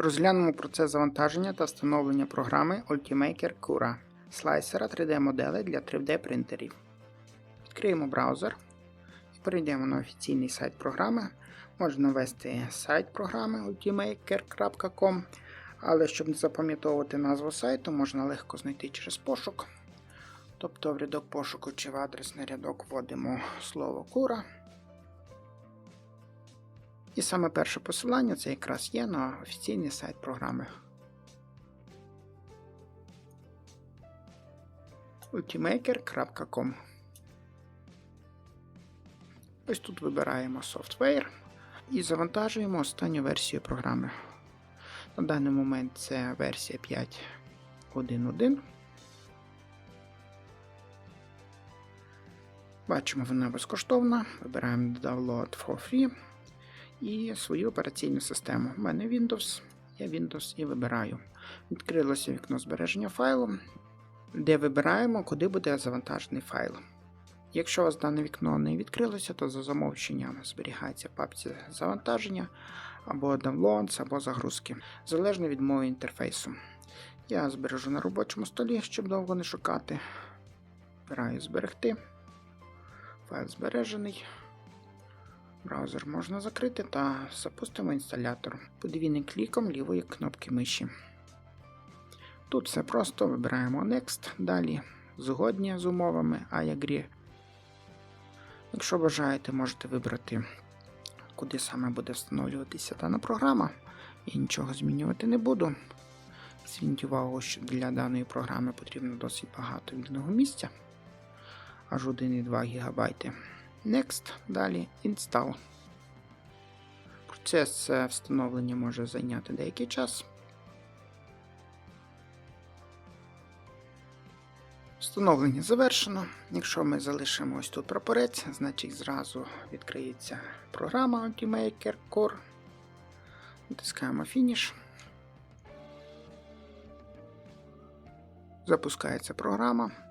Розглянемо процес завантаження та встановлення програми Ultimaker Cura слайсера 3D-модели для 3D принтерів. Відкриємо браузер і перейдемо на офіційний сайт програми. Можна ввести сайт програми ultimaker.com, але щоб не запам'ятовувати назву сайту, можна легко знайти через пошук. Тобто в рядок пошуку чи в адресний рядок вводимо слово Cura. І саме перше посилання це якраз є на офіційний сайт програми. ultimaker.com Ось тут вибираємо Software і завантажуємо останню версію програми. На даний момент це версія 5.1.1. Бачимо, вона безкоштовна. Вибираємо Download for Free і свою операційну систему. У мене Windows, я Windows і вибираю. Відкрилося вікно збереження файлу, де вибираємо, куди буде завантажений файл. Якщо у вас дане вікно не відкрилося, то за замовченням зберігається в папці завантаження або downloads, або загрузки, залежно від мови інтерфейсу. Я збережу на робочому столі, щоб довго не шукати. Вибираю зберегти. Файл збережений. Браузер можна закрити та запустимо інсталятор подвійним кліком лівої кнопки миші. Тут все просто вибираємо Next, далі згодні з умовами iAgree. Якщо бажаєте, можете вибрати, куди саме буде встановлюватися дана програма. Я нічого змінювати не буду. Зверніть увагу, що для даної програми потрібно досить багато вільного місця, аж 1,2 ГБ. Next, далі Install. Процес е, встановлення може зайняти деякий час. Встановлення завершено. Якщо ми залишимо ось тут прапорець, значить зразу відкриється програма Ultimaker Core. Натискаємо Finish. Запускається програма.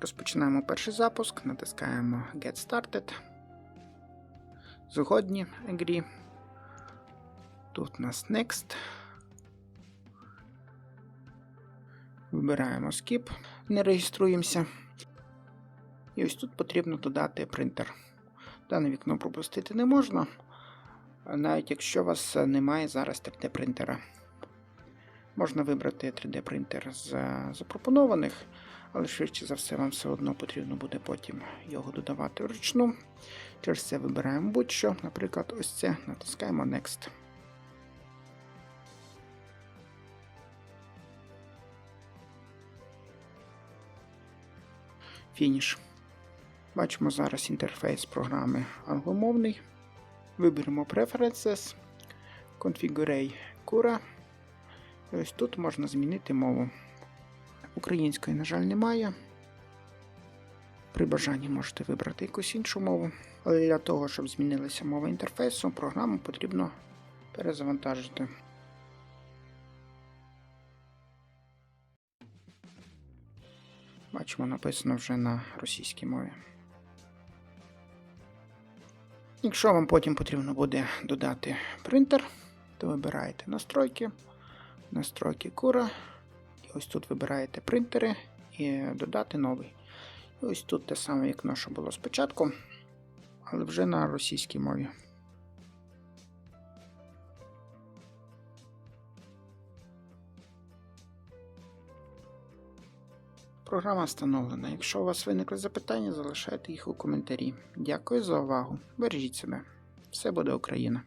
Розпочинаємо перший запуск, натискаємо Get Started. Згодні Agree. Тут у нас Next. Вибираємо Skip, не реєструємося. І ось тут потрібно додати принтер. Дане вікно пропустити не можна, навіть якщо у вас немає зараз 3D принтера. Можна вибрати 3D принтер з запропонованих, але швидше за все вам все одно потрібно буде потім його додавати вручну. Через це вибираємо будь-що, наприклад, ось це, натискаємо Next. Фініш. Бачимо зараз інтерфейс програми англомовний. Виберемо Preferences, Configure Cura. І ось тут можна змінити мову. Української, на жаль, немає. При бажанні можете вибрати якусь іншу мову. Але для того, щоб змінилася мова інтерфейсу, програму потрібно перезавантажити. Бачимо, написано вже на російській мові. Якщо вам потім потрібно буде додати принтер, то вибираєте настройки, настройки кура. І ось тут вибираєте принтери і додати новий. І ось тут те саме вікно, що було спочатку, але вже на російській мові. Програма встановлена. Якщо у вас виникли запитання, залишайте їх у коментарі. Дякую за увагу. Бережіть себе. Все буде Україна!